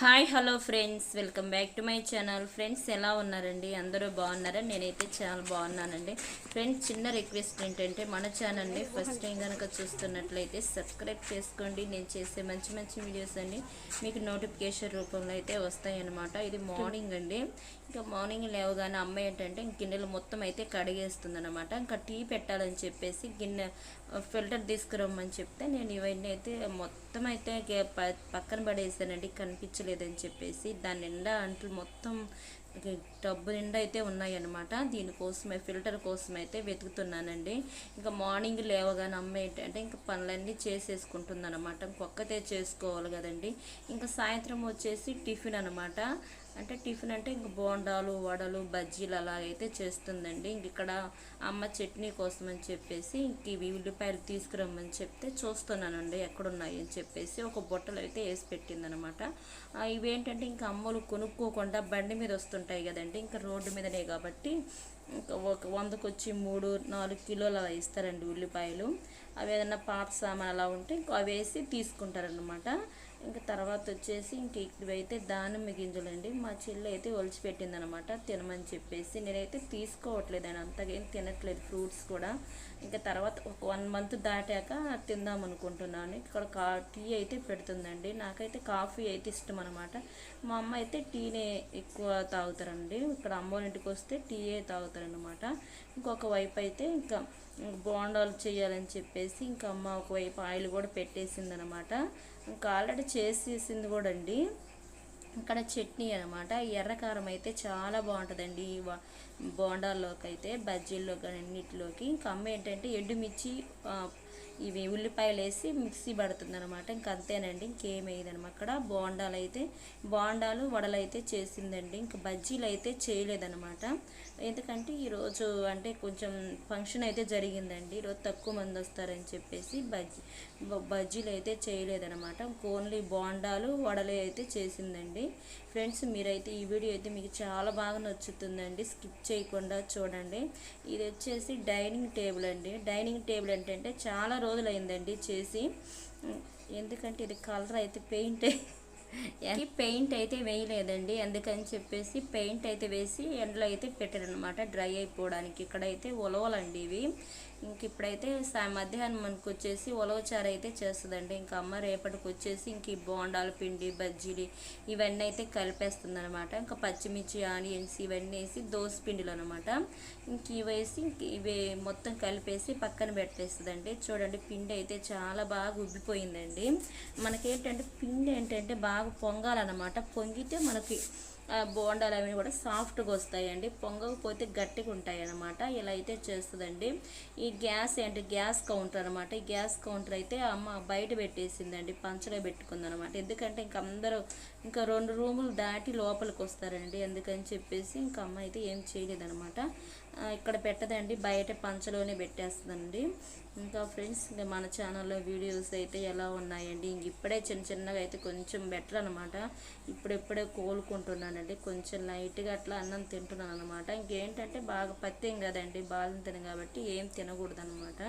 Hi hello friends. Welcome back to my channel. Friends ఎలా ఉన్నారండి? అందరూ బాగున్నారా? నేనైతే చాలా బాగున్నానండి. ఫ్రెండ్స్ చిన్న రిక్వెస్ట్ ఏంటంటే మన ఛానల్ని ఫస్ట్ టైం కనుక చూస్తున్నట్లయితే సబ్స్క్రైబ్ చేసుకోండి. నేను చేసే మంచి మంచి వీడియోస్ అండి మీకు నోటిఫికేషన్ రూపంలో అయితే వస్తాయన్నమాట. ఇది మార్నింగ్ అండి. ఇంకా మార్నింగ్ లేవగానే అమ్మ ఏంటంటే గిన్నెలు మొత్తం అయితే కడిగేస్తుంది అనమాట ఇంకా టీ పెట్టాలని చెప్పేసి గిన్నె ఫిల్టర్ తీసుకురమ్మని చెప్తే నేను ఇవన్నీ అయితే మొత్తం అయితే ప- పక్కన పడేసానండి కనిపించలేదని చెప్పేసి. దాని నిండా అంట్లు మొత్తం టబ్బు నిండా అయితే ఉన్నాయన్నమాట. దీనికోసమే ఫిల్టర్ కోసం అయితే వెతుకుతున్నానండి. ఇంకా మార్నింగ్ లేవగానే అమ్మ ఏంటంటే ఇంకా పనులన్నీ చేసేసుకుంటుంది అనమాట ఇంకొక్కతే చేసుకోవాలి కదండి. ఇంకా సాయంత్రం వచ్చేసి టిఫిన్ అనమాట అంటే టిఫిన్ అంటే ఇంక బోండాలు వడలు బజ్జీలు అలాగైతే చేస్తుందండి. ఇంక ఇక్కడ అమ్మ చట్నీ కోసం అని చెప్పేసి ఇంక ఇవి ఉల్లిపాయలు తీసుకురమ్మని చెప్తే చూస్తున్నానండి ఎక్కడున్నాయి అని చెప్పేసి ఒక బుట్టలు అయితే వేసి పెట్టిందనమాట. ఇవేంటంటే ఇంకా అమ్మలు కొనుక్కోకుండా బండి మీద వస్తుంటాయి కదండి. ఇంకా రోడ్డు మీదనే కాబట్టి ఒక వందకు వచ్చి మూడు నాలుగు కిలోలు అలా ఇస్తారండి ఉల్లిపాయలు. అవి ఏదైనా పాత సామాన్ అలా ఉంటే ఇంకో అవి వేసి తీసుకుంటారనమాట ఇంకా తర్వాత వచ్చేసి ఇంక ఇవైతే దానిమ్మ గింజలండి. మా చెల్లి అయితే ఒలిచిపెట్టింది అనమాట తినమని చెప్పేసి. నేనైతే తీసుకోవట్లేదు అని అంతగా ఏం తినట్లేదు ఫ్రూట్స్ కూడా. ఇంకా తర్వాత ఒక వన్ మంత్ దాటాక తిందాం అనుకుంటున్నాను. ఇక్కడ కా టీ అయితే పెడుతుందండి. నాకైతే కాఫీ అయితే ఇష్టం అనమాట మా అమ్మ అయితే టీనే ఎక్కువ తాగుతారండి. ఇక్కడ అమ్మ ఇంటికి వస్తే టీయే తాగుతారనమాట. ఇంకొక వైపు అయితే ఇంకా బోండాలు చేయాలని చెప్పేసి ఇంకా అమ్మ ఒకవైపు ఆయిల్ కూడా పెట్టేసింది అనమాట ఇంకా ఆల్రెడీ చేసేసింది కూడా అండి. ఇక్కడ చట్నీ అనమాట. ఎర్రకారం అయితే చాలా బాగుంటుందండి ఈ బోండాల్లోకి అయితే బజ్జీల్లో కానీ అన్నిటిలోకి. ఇంకా అమ్మ ఏంటంటే ఎండుమిర్చి ఇవి ఉల్లిపాయలు వేసి మిక్సీ పడుతుంది అనమాట ఇంక అంతేనండి ఇంకేం వేయదనమాట అక్కడ బోండాలు అయితే బోండాలు వడలు అయితే చేసిందండి. ఇంక బజ్జీలు అయితే చేయలేదనమాట ఎందుకంటే ఈరోజు అంటే కొంచెం ఫంక్షన్ అయితే జరిగిందండి. ఈరోజు తక్కువ మంది వస్తారని చెప్పేసి బజ్జీ బ- బజ్జీలు అయితే చేయలేదనమాట ఓన్లీ బోండాలు వడలు అయితే చేసిందండి. ఫ్రెండ్స్ మీరైతే ఈ వీడియో అయితే మీకు చాలా బాగా నచ్చుతుందండి. స్కిప్ చేయకుండా చూడండి. ఇది వచ్చేసి డైనింగ్ టేబుల్ అండి. డైనింగ్ టేబుల్ ఏంటంటే చాలా రోజులైందండి చేసి. ఎందుకంటే ఇది కలర్ అయితే పెయింట్. పెయింట్ అయితే వేయలేదండి. అందుకని చెప్పేసి పెయింట్ అయితే వేసి ఎండలో అయితే పెట్టారనమాట డ్రై అయిపోవడానికి. ఇక్కడైతే ఉలవలండి ఇవి. ఇంక ఇప్పుడైతే సా- మధ్యాహ్నం మనకు వచ్చేసి ఉలవచారు అయితే చేస్తుందండి. ఇంకా అమ్మ రేపటికి వచ్చేసి ఇంక ఈ బోండాల పిండి బజ్జీలు ఇవన్నీ అయితే కలిపేస్తుంది అనమాట ఇంకా పచ్చిమిర్చి ఆనియన్స్ ఇవన్నీ వేసి దోస పిండిలు అనమాట ఇంక ఇవి వేసి ఇంక ఇవి మొత్తం కలిపేసి పక్కన పెట్టేస్తుందండి. చూడండి పిండి అయితే చాలా బాగా ఉబ్బిపోయిందండి. మనకేంటంటే పిండి ఏంటంటే బాగా పొంగాలన్నమాట. పొంగితే మనకి బోండాలు అవి కూడా సాఫ్ట్గా వస్తాయండి. పొంగకపోతే గట్టిగా ఉంటాయి అన్నమాట ఇలా అయితే చేస్తుందండి. ఈ గ్యాస్ ఏంటి? గ్యాస్ కౌంటర్ అనమాట ఈ గ్యాస్ కౌంటర్ అయితే అమ్మ బయట పెట్టేసిందండి. పంచలో పెట్టుకుంది అనమాట ఎందుకంటే ఇంక అందరూ ఇంకా రెండు రూములు దాటి లోపలికి వస్తారండి. అందుకని చెప్పేసి ఇంకా అమ్మ అయితే ఏం చేయలేదనమాట ఇక్కడ పెట్టదండి. బయట పంచలోనే పెట్టేస్తుందండి. ఇంకా ఫ్రెండ్స్ ఇంకా మన ఛానల్లో వీడియోస్ అయితే ఎలా ఉన్నాయండి? ఇంక ఇప్పుడే చిన్న చిన్నగా అయితే కొంచెం బెటర్ అనమాట ఇప్పుడిప్పుడే కోలుకుంటున్నానండి. కొంచెం లైట్గా అట్లా అన్నం తింటున్నాను అనమాట ఇంకేంటంటే బాగా పత్యం కదండి. బాదం తిన కాబట్టి ఏం తినకూడదు అనమాట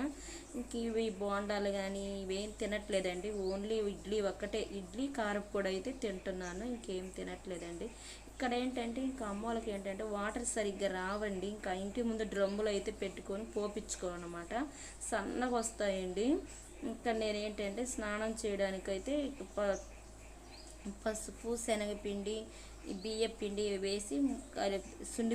ఇంక ఇవి బోండాలు కానీ ఇవేం తినట్లేదండి. ఓన్లీ ఇడ్లీ ఒక్కటే. ఇడ్లీ కారపొడి అయితే తింటున్నాను. ఇంకేం తినట్లేదండి. ఇక్కడ ఏంటంటే ఇంకా అమ్మోళ్ళకి ఏంటంటే వాటర్ సరిగ్గా రావండి. ఇంకా ఇంటి ముందు డ్రమ్ములు అయితే పెట్టుకొని పోపించుకోవాలన్నమాట సన్నగా వస్తాయండి. ఇంకా నేను ఏంటంటే స్నానం చేయడానికైతే ప- పసుపు శనగపిండి బియ్య పిండి వేసి సుండి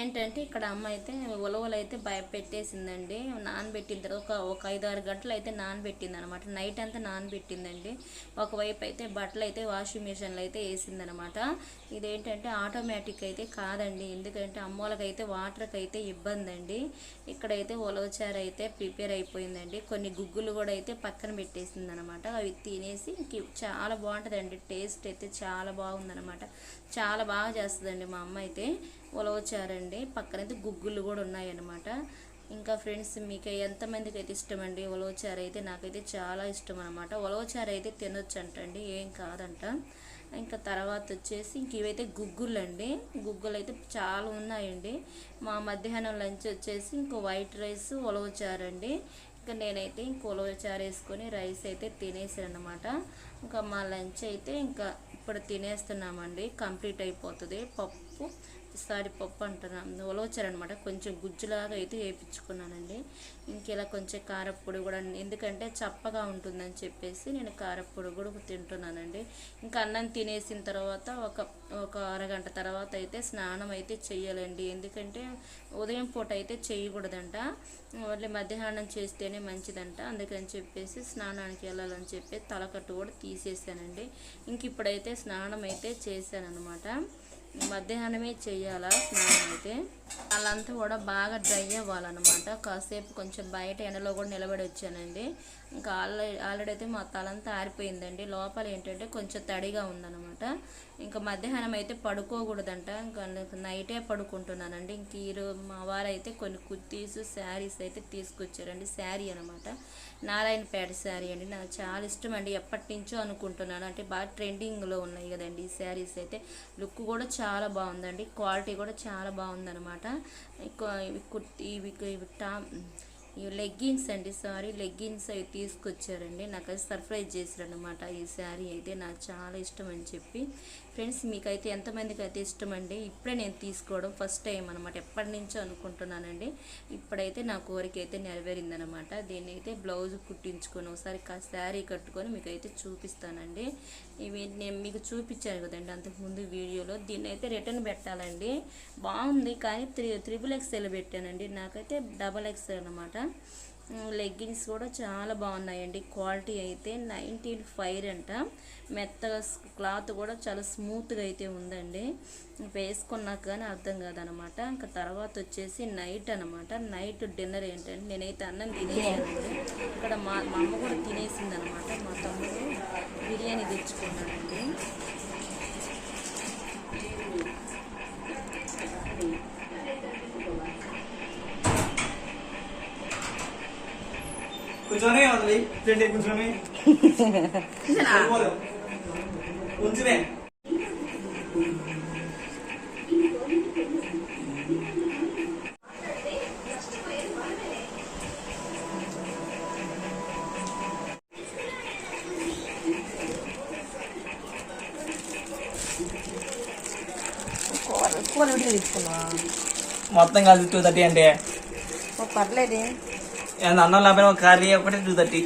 ఏంటంటే ఇక్కడ అమ్మ అయితే ఉలవలు అయితే భయ పెట్టేసిందండి. నానబెట్టిన తర్వాత ఒక ఒక ఐదు ఆరు గంటలు అయితే నానబెట్టింది అనమాట నైట్ అంతా నానబెట్టిందండి. ఒకవైపు అయితే బట్టలు అయితే వాషింగ్ మిషన్లో అయితే వేసిందనమాట ఇదేంటంటే ఆటోమేటిక్ అయితే కాదండి. ఎందుకంటే అమ్మోళ్ళకైతే వాటర్కి అయితే ఇబ్బంది అండి ఇక్కడైతే ఉలవచారు అయితే ప్రిపేర్ అయిపోయిందండి. కొన్ని గుగ్గులు కూడా అయితే పక్కన పెట్టేసింది అనమాట అవి తినేసి చాలా బాగుంటుందండి. టేస్ట్ అయితే చాలా బాగుందనమాట. చాలా బాగా చేస్తుందండి మా అమ్మ అయితే. ఉలవచారండి. పక్కనైతే గుగ్గులు కూడా ఉన్నాయన్నమాట. ఇంకా ఫ్రెండ్స్ మీకు ఎంతమందికి అయితే ఇష్టం అండి ఉలవచారు అయితే నాకైతే చాలా ఇష్టం అనమాట ఉలవచారు అయితే తినొచ్చు అంటండి ఏం కాదంట. ఇంకా తర్వాత వచ్చేసి ఇంక ఇవైతే గుగ్గులు అండి గుగ్గులు అయితే చాలా ఉన్నాయండి. మా మధ్యాహ్నం లంచ్ వచ్చేసి ఇంకో వైట్ రైస్ ఉలవచారండి. ఇంకా నేనైతే ఇంక ఉలవచారు వేసుకొని రైస్ అయితే తినేసాను అనమాట ఇంకా మా లంచ్ అయితే ఇంకా ఇప్పుడు తినేస్తున్నామండి. కంప్లీట్ అయిపోతుంది. పప్పు సారి పప్పు అంటున్నాను ఉలవచారు అనమాట కొంచెం గుజ్జులాగా అయితే వేయించుకున్నానండి. ఇంక ఇలా కొంచెం కారప్పొడి కూడా ఎందుకంటే చప్పగా ఉంటుందని చెప్పేసి నేను కారప్పొడి కూడా తింటున్నానండి. ఇంకా అన్నం తినేసిన తర్వాత ఒక ఒక అరగంట తర్వాత అయితే స్నానం అయితే చేయాలండి ఎందుకంటే ఉదయం పూట అయితే చేయకూడదంట మళ్ళీ మధ్యాహ్నం చేస్తేనే మంచిదంట. అందుకని చెప్పేసి స్నానానికి వెళ్ళాలని చెప్పి తలకట్టు కూడా తీసేసానండి. ఇంక ఇప్పుడైతే స్నానం అయితే చేశాను అనమాట మధ్యాహ్నమే చేయాలా స్నానం అయితే? వాళ్ళంతా కూడా బాగా డ్రై అవ్వాలన్నమాట. కాసేపు కొంచెం బయట ఎండలో కూడా నిలబడి వచ్చానండి. ఇంకా ఆల్రెడీ ఆల్రెడీ అయితే మా తలంతా ఆరిపోయిందండి. లోపల ఏంటంటే కొంచెం తడిగా ఉందన్నమాట. ఇంకా మధ్యాహ్నం అయితే పడుకోకూడదంట. ఇంకా నైటే పడుకుంటున్నానండి. ఇంక ఈరోజు మా వారైతే కొన్ని కుర్తీస్ శారీస్ అయితే తీసుకొచ్చారండి. శారీ అనమాట నారాయణపేట శారీ అండి. నాకు చాలా ఇష్టం అండి. ఎప్పటి నుంచో అనుకుంటున్నాను. అంటే బాగా ట్రెండింగ్లో ఉన్నాయి కదండి ఈ శారీస్ అయితే. లుక్ కూడా చాలా బాగుందండి. క్వాలిటీ కూడా చాలా బాగుందన్నమాట. ఇవి కుర్తీ ఇవి ఇవి ఇవి లెగ్గిన్స్ అండి. సారీ లెగ్గిన్స్ అవి తీసుకొచ్చారండి. నాకు అది సర్ప్రైజ్ చేశారనమాట ఈ శారీ అయితే. నాకు చాలా ఇష్టం అని చెప్పి. ఫ్రెండ్స్ మీకైతే ఎంతమందికి అయితే ఇష్టం అండి ఇప్పుడే నేను తీసుకోవడం ఫస్ట్ టైం అనమాట ఎప్పటి నుంచో అనుకుంటున్నానండి. ఇప్పుడైతే నా కోరిక అయితే నెరవేరిందనమాట దీన్ని అయితే బ్లౌజ్ కుట్టించుకొని ఒకసారి శారీ కట్టుకొని మీకు అయితే చూపిస్తానండి. ఇవి నేను మీకు చూపించాను కదండి అంతకుముందు వీడియోలో. దీన్ని అయితే రిటర్న్ పెట్టాలండి. బాగుంది కానీ త్రి త్రిబుల్ ఎక్స్ఎల్ పెట్టానండి. నాకైతే డబల్ ఎక్స్ఎల్ అనమాట లెగ్గిన్స్ కూడా చాలా బాగున్నాయండి. క్వాలిటీ అయితే నైన్టీన్ ఫైర్ అంట. మెత్తగా క్లాత్ కూడా చాలా స్మూత్గా అయితే ఉందండి. వేసుకున్నాక కానీ అర్థం కాదనమాట. ఇంకా తర్వాత వచ్చేసి నైట్ అనమాట. నైట్ డిన్నర్ ఏంటంటే నేనైతే అన్నం తినేసానండి. ఇక్కడ మా మా అమ్మ కూడా తినేసింది అనమాట మా తమ్ముడు బిర్యానీ తెచ్చుకున్నానండి కూర్చొని ఉంది. ఫ్రెండ్ కూర్చొని. ఉంచునే. మొత్తం కలిసి టూ థర్టీ అంటే? పర్లేదే. ఏమన్నా అన్నం లేకపోయినా ఒక కర్రీ ఒకటి టూ థర్టీ